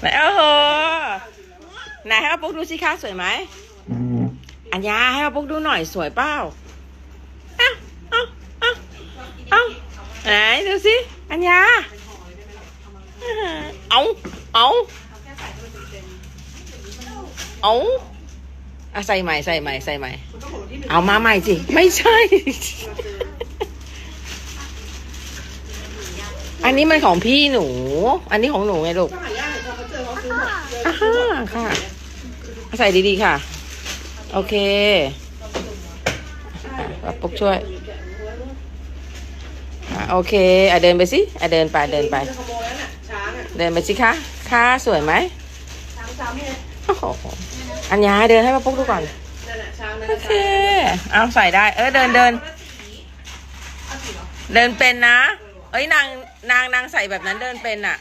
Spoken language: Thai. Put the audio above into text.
ไหนโอ้โหไหนให้ป้าปุ๊กดูสิคะสวยไหมอัญญาให้ป้าปุ๊กดูหน่อยสวยเปล่าเอ้าเอ้าเอ้าเอ้าไหนดูสิอัญญาเอาเอาเอาอะใส่ใหม่ใส่ใหม่ใส่ใหม่ เอามาใหม่สิไม่ใช่ อันนี้มันของพี่หนู อันนี้ของหนูไงลูก อเขาเจอเขาซื้อหมดเจออ่าฮะค่ะ ใส่ดีๆค่ะ โอเคอะปุ๊กช่วยอะโอเคอะเดินไปสิอะเดินไปเดินไป ขโมยแล้วน่ะช้างอะเดินไปสิคะค่ะสวยไหมช้างซ้ำเนี่ยโอ้โหอัญญาเดินให้ป้าปุ๊กดูก่อน นั่นน่ะช้างนั่นโอน่ะเคเอาใส่ได้ เออเดินเดิน เดินเป็นนะ เอ้ยนางนางนางใส่แบบนั้นเดินเป็นอะ